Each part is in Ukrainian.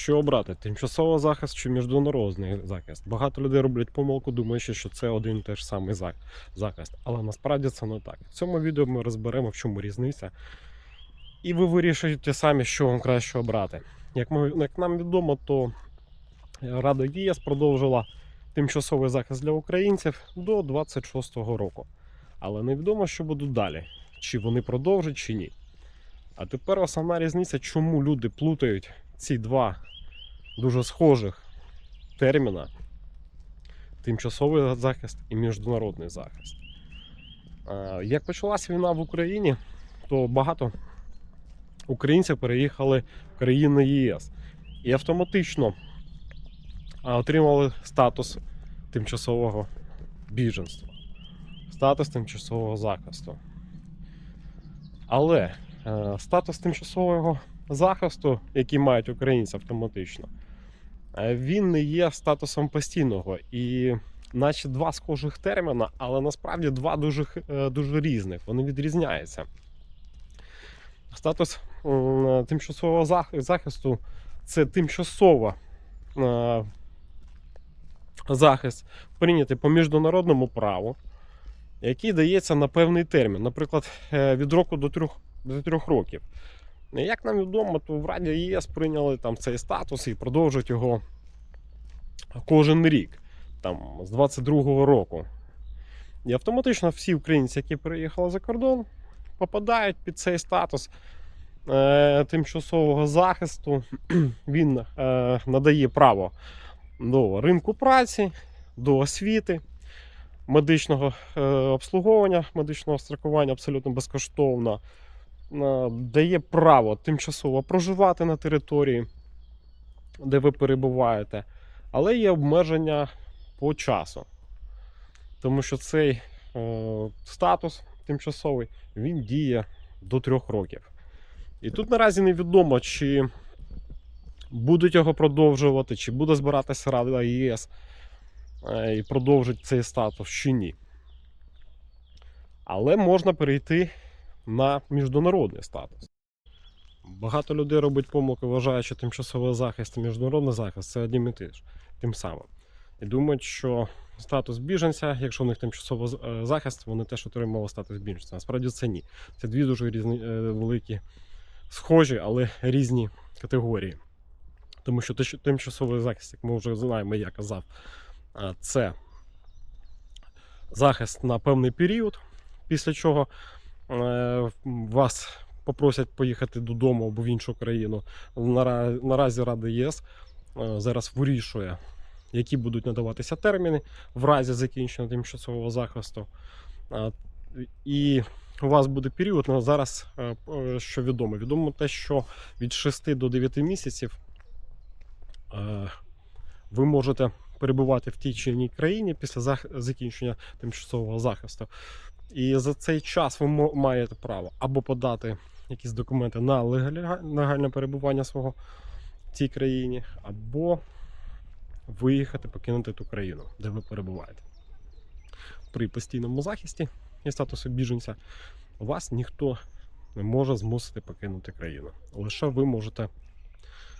Що обрати? Тимчасовий захист чи міжнародний захист? Багато людей роблять помилку, думаючи, що це один і той ж самий захист. Але насправді це не так. В цьому відео ми розберемо, в чому різниця. І ви вирішуєте самі, що вам краще обрати. Як, ми, як нам відомо, то Рада ЄС продовжила тимчасовий захист для українців до 26-го року. Але невідомо, що буде далі, чи вони продовжать, чи ні. А тепер основна різниця, чому люди плутають ці два дуже схожих терміна: тимчасовий захист і міжнародний захист. Е, Як почалася війна в Україні, то багато українців переїхали в країни ЄС і автоматично отримали статус тимчасового біженства, статус тимчасового захисту. Але е, статус тимчасового захисту, який мають українці автоматично, е, він не є статусом постійного. І наче два схожих терміна, але насправді два дуже, е, дуже різних. Вони відрізняються. Статус тимчасового захисту це тимчасово е, захист прийнятий по міжнародному праву, який дається на певний термін, наприклад, е, від року до трьох, до трьох років. Як нам відомо, то в Раді ЄС прийняли там цей статус і продовжують його кожен рік, там, з 22-го року. І автоматично всі українці, які переїхали за кордон, попадають під цей статус е, тимчасового захисту. Він е, надає право до ринку праці, до освіти, медичного е, обслуговування, медичного страхування абсолютно безкоштовно. Е, Дає право тимчасово проживати на території, де ви перебуваєте, але є обмеження по часу. Тому що цей е, статус тимчасовий він діє до трьох років. І тут наразі невідомо, чи будуть його продовжувати, чи буде збиратися Рада ЄС е, і продовжить цей статус, чи ні. Але можна перейти на міжнародний статус. Багато людей робить помилки, вважаючи, що тимчасовий захист і міжнародний захист це одним і те ж, тим самим. І думають, що статус біженця, якщо у них тимчасовий е, захист, вони теж отримали статус біженця. Насправді це ні. Це дві дуже різні е, великі, схожі, але різні категорії. Тому що тимчасовий захист, як ми вже знаємо, я казав, це захист на певний період, після чого е, вас попросять поїхати додому або в іншу країну. Нара- Наразі Рада ЄС е, зараз вирішує, які будуть надаватися терміни в разі закінчення тимчасового захисту. І у вас буде період на зараз, е, е, що відомо. Відомо те, що від 6 до 9 місяців е, ви можете перебувати в тій чи іншій країні після закінчення тимчасового захисту. І за цей час ви маєте право або подати якісь документи на легальне перебування свого в цій країні, або виїхати, покинути ту країну, де ви перебуваєте. При постійному захисті і статусу біженця вас ніхто не може змусити покинути країну. Лише ви можете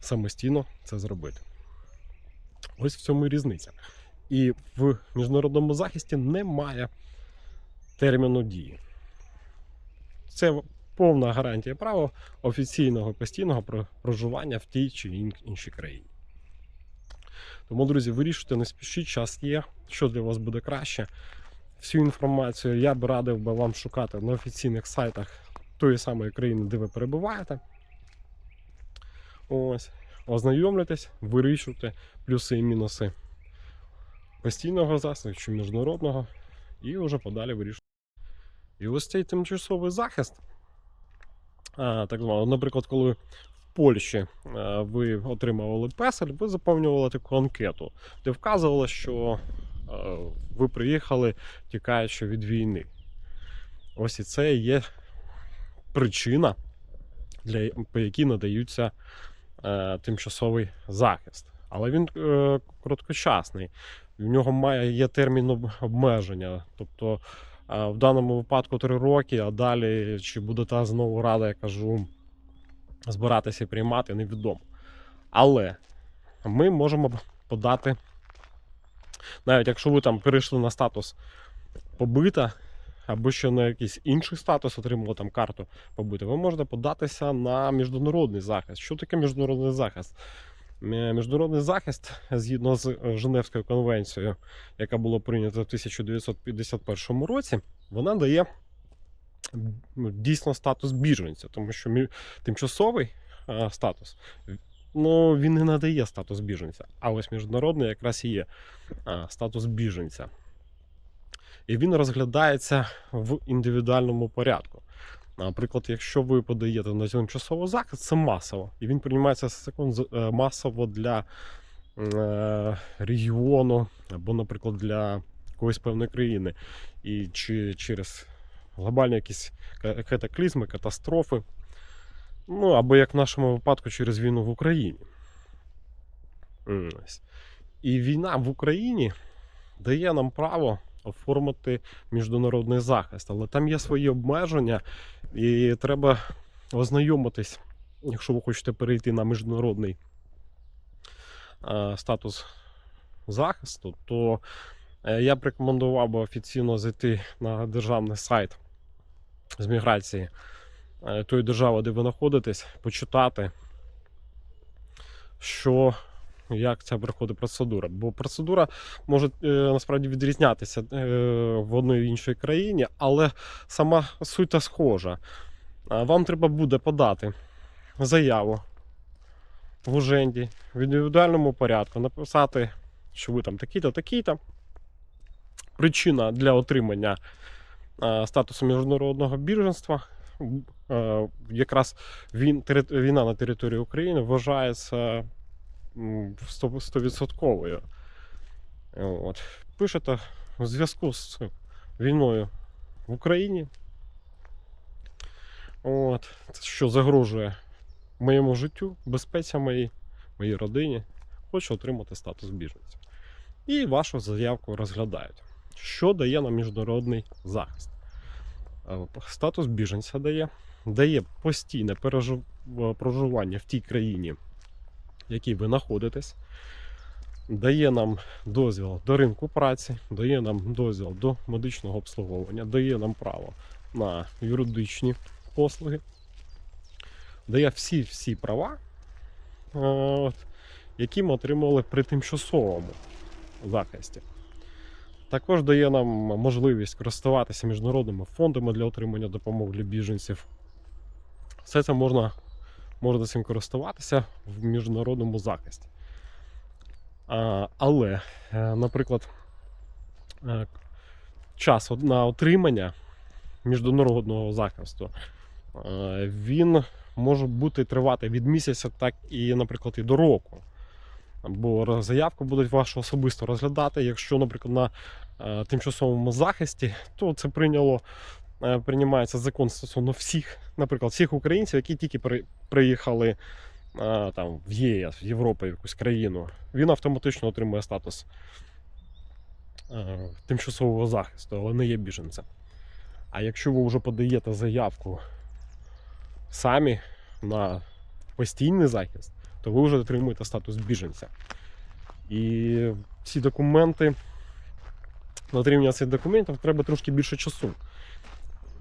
самостійно це зробити. Ось в цьому і різниця. І в міжнародному захисті немає терміну дії. Це повна гарантія права офіційного постійного проживання в тій чи іншій країні. Тому, друзі, вирішуйте, не спішіть, час є, що для вас буде краще. Всю інформацію я б радив би вам шукати на офіційних сайтах тої самої країни, де ви перебуваєте. Ось. Ознайомлюйтесь, вирішуйте плюси і мінуси постійного засобу чи міжнародного, і вже подалі вирішуйте. І ось цей тимчасовий захист. Так звано, наприклад, коли в Польщі ви отримували песель, ви заповнювали таку анкету, де вказувало, що ви приїхали тікаючи від війни. Ось і це є причина, для, по якій надаються е, тимчасовий захист. Але він е, короткочасний. В нього має є термін обмеження. Тобто в даному випадку 3 роки, а далі чи буде та знову рада, я кажу, збиратися приймати, невідомо. Але ми можемо подати, навіть якщо ви там перейшли на статус побита, або ще на якийсь інший статус отримали там карту побита, ви можете податися на міжнародний захист. Що таке міжнародний захист? Міжнародний захист, згідно з е, Женевською конвенцією, яка була прийнята в 1951 році, вона дає дійсно статус біженця, тому що тимчасовий е, статус ну, він не надає статус біженця. А ось міжнародний якраз і є е, статус біженця. І він розглядається в індивідуальному порядку. Наприклад, якщо ви подаєте на тимчасовий захист, це масово. І він приймається закон е, масово для е, регіону або, наприклад, для якоїсь певної країни. І чи через глобальні якісь катаклізми, катастрофи. Ну, або як в нашому випадку через війну в Україні. І війна в Україні дає нам право оформити міжнародний захист, але там є свої обмеження, і треба ознайомитись, якщо ви хочете перейти на міжнародний е, статус захисту, то е, я б рекомендував би офіційно зайти на державний сайт з міграції е, тої держави, де ви знаходитесь, почитати, що як ця проходить процедура. Бо процедура може е, насправді відрізнятися е, в одній і іншій країні, але сама суть схожа. Вам треба буде подати заяву в Уженді в індивідуальному порядку, написати, що ви там такі-то, такі-то. Причина для отримання статусу міжнародного біженства. е, Якраз війна на території України вважається м, сто- 100%. От. Пишете у зв'язку з війною в Україні. От. Що загрожує моєму життю, безпеці моїй, моїй родині. Хочу отримати статус біженця. І вашу заявку розглядають. Що дає нам міжнародний захист? Е, Статус біженця дає, дає постійне е, проживання в тій країні, в якій ви знаходитесь, дає нам дозвіл до ринку праці, дає нам дозвіл до медичного обслуговування, дає нам право на юридичні послуги, дає всі-всі права, е, от, які ми отримали при тимчасовому захисті. Також дає нам можливість користуватися міжнародними фондами для отримання допомоги біженців. Все це можна, можна цим користуватися в міжнародному захисті. Але, е, наприклад, е, час на отримання міжнародного захисту е, він може бути тривати від місяця, так і, наприклад, і до року. Бо заявку будуть вашу особисто розглядати. Якщо, наприклад, на тимчасовому захисті, то це прийняло, приймається закон стосовно всіх, наприклад, всіх українців, які тільки приїхали е, там, в ЄС, в Європу, в якусь країну, він автоматично отримує статус е, тимчасового захисту, але не є біженцем. А якщо ви вже подаєте заявку самі на постійний захист, то ви вже отримуєте статус біженця. І ці документи, на отримання цих документів треба трошки більше часу.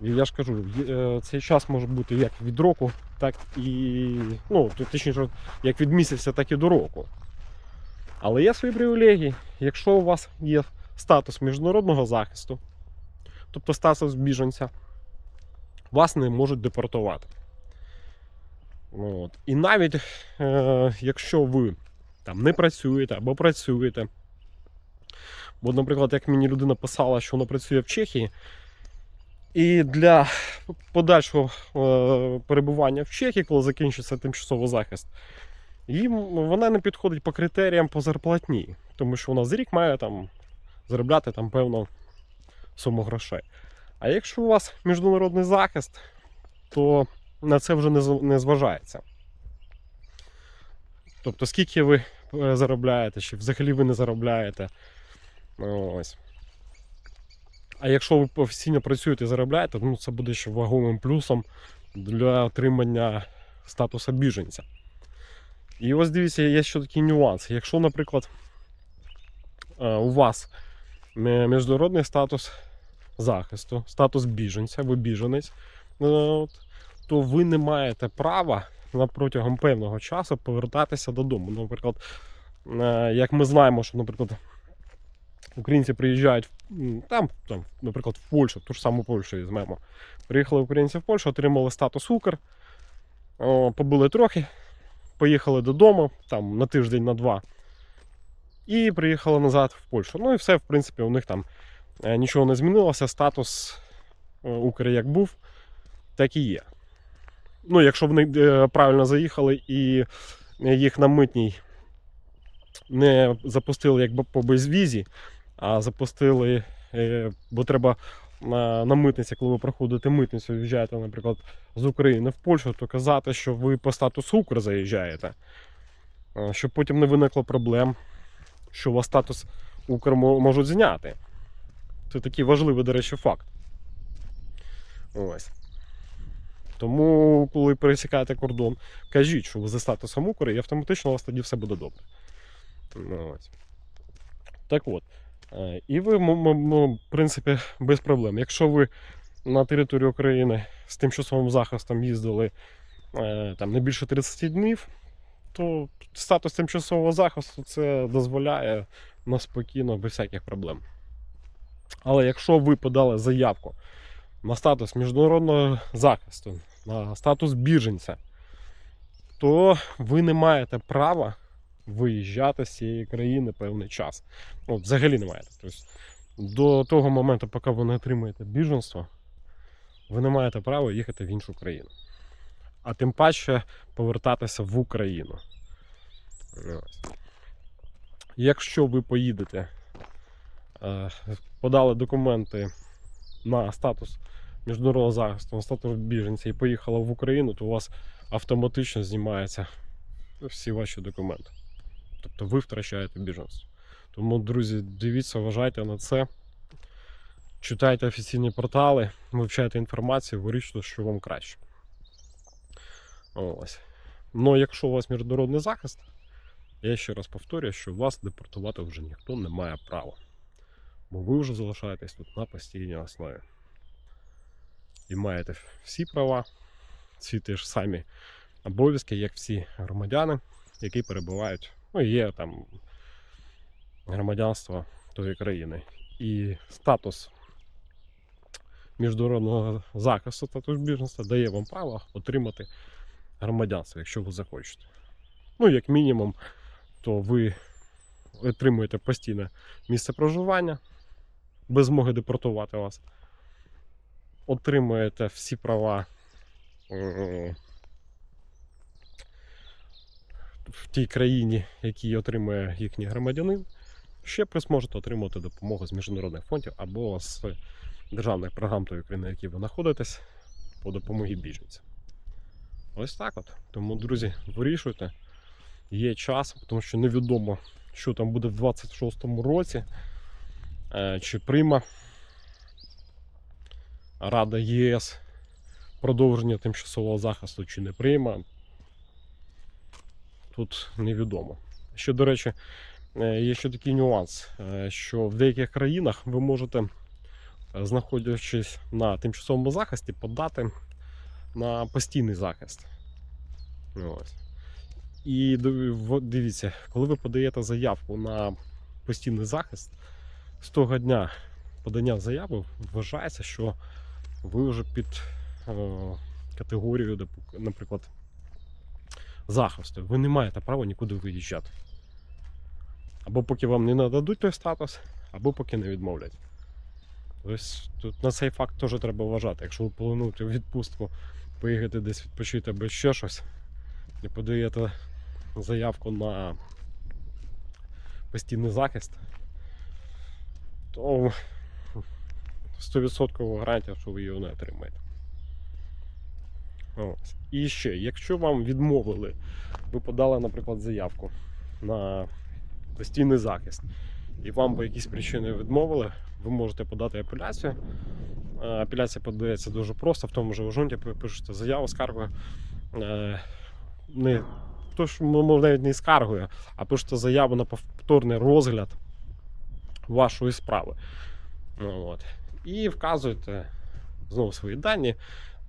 Я ж кажу, е, цей час може бути як від року, так і. Ну, точніше, як від місяця, так і до року. Але є свої привілегії. Якщо у вас є статус міжнародного захисту, тобто статус біженця, вас не можуть депортувати. От. І навіть е, якщо ви там не працюєте або працюєте. Бо, наприклад, як мені людина писала, що вона працює в Чехії, і для подальшого е, перебування в Чехії, коли закінчиться тимчасовий захист, їм вона не підходить по критеріям по зарплатні, тому що вона за рік має там заробляти там певну суму грошей. А якщо у вас міжнародний захист, то на це вже не, зважається. Тобто, скільки ви е, заробляєте, чи взагалі ви не заробляєте. Ось. А якщо ви професійно працюєте і заробляєте, ну це буде ще ваговим плюсом для отримання статусу біженця. І ось дивіться, є ще такий нюанс. Якщо, наприклад, е, у вас міжнародний статус захисту, статус біженця, ви біженець, е, то ви не маєте права протягом певного часу повертатися додому. Наприклад, е, як ми знаємо, що, наприклад, українці приїжджають там, там, наприклад, в Польщу, ту ж саму Польщу візьмемо. Приїхали українці в Польщу, отримали статус Укр, о, побули трохи, поїхали додому, там на тиждень, на два. І приїхали назад в Польщу. Ну і все, в принципі, у них там е, нічого не змінилося. Статус е, Укр як був, так і є. Ну, якщо вони е, правильно заїхали і їх на митній не запустили як по безвізі, а запустили, е, бо треба на, на митниці, коли ви проходите митницю, в'їжджаєте, наприклад, з України в Польщу, то казати, що ви по статусу Укр заїжджаєте, е, щоб потім не виникло проблем, що у вас статус Укр можуть зняти. Це такий важливий, до речі, факт. Ось. Тому, коли пересікаєте кордон, кажіть, що ви за статусом Укр, і автоматично у вас тоді все буде добре. Ось. Так от. Е, І ви, в принципі, без проблем. Якщо ви на територію України з тимчасовим захистом їздили е, там, не більше 30 днів, то статус тимчасового захисту це дозволяє на спокійно, без всяких проблем. Але якщо ви подали заявку на статус міжнародного захисту, на статус біженця, то ви не маєте права виїжджати з цієї країни певний час. Ну, взагалі не маєте. Тобто, до того моменту, поки ви не отримаєте біженство, ви не маєте права їхати в іншу країну. А тим паче повертатися в Україну. Якщо ви поїдете, е, подали документи на статус міжнародного захисту, на статус біженця і поїхали в Україну, то у вас автоматично знімаються всі ваші документи. Тобто ви втрачаєте біженство. Тому, друзі, дивіться, вважайте на це. Читайте офіційні портали, вивчайте інформацію, вирішуйте, що вам краще. Ось. Ну, якщо у вас міжнародний захист, я ще раз повторюю, що вас депортувати вже ніхто не має права. Бо ви вже залишаєтесь тут на постійній основі. І маєте всі права, всі ті ж самі обов'язки, як всі громадяни, які перебувають, ну, є там громадянство тої країни. І статус міжнародного захисту, статус біженства дає вам право отримати громадянство, якщо ви захочете. Ну, як мінімум, то ви отримуєте постійне місце проживання без змоги депортувати вас. Отримуєте всі права е, в тій країні, які отримує їхній громадянин. Ще плюс можете отримати допомогу з міжнародних фондів або з державних програм тої країни, в якій ви знаходитесь, по допомогі біженцям. Ось так от. Тому, друзі, вирішуйте. Є час, тому що невідомо, що там буде в 26-му році, е, чи прийме Рада ЄС продовження тимчасового захисту, чи не прийме. Тут невідомо. Ще, до речі, е, є ще такий нюанс, е, що в деяких країнах ви можете, е, знаходячись на тимчасовому захисті, подати на постійний захист. Ось. І дивіться, коли ви подаєте заявку на постійний захист, з того дня подання заяви вважається, що ви вже під категорією, наприклад, захисту. Ви не маєте права нікуди виїжджати. Або поки вам не нададуть той статус, або поки не відмовлять. Тобто тут на цей факт теж треба вважати. Якщо ви плануєте відпустку поїхати десь відпочити або ще щось, і подаєте заявку на постійний захист, то 100% гарантія, що ви його не отримаєте. Ось. І ще, якщо вам відмовили, ви подали, наприклад, заявку на постійний захист, і вам по якійсь причині відмовили, ви можете подати апеляцію. Е, Апеляція подається дуже просто, в тому ж ужонті ви пишете заяву, скаргою. Е, Не то ж ну, може, навіть не скаргою, а пишете заяву на повторний розгляд вашої справи. Ну, от. І вказуєте знову свої дані,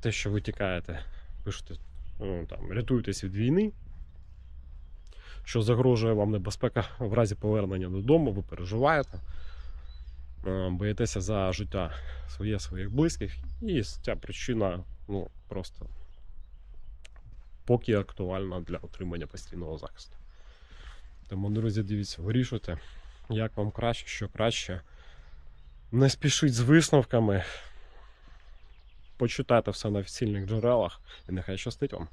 те, що ви тікаєте, пишете, ну, там, рятуєтесь від війни, що загрожує вам небезпека в разі повернення додому, ви переживаєте, е, боїтеся за життя своє, своїх близьких, і ця причина ну, просто поки актуальна для отримання постійного захисту. Тому, друзі, дивіться, вирішуйте, як вам краще, що краще. Не спішіть з висновками. Почитайте все на офіційних джерелах і нехай щастить вам.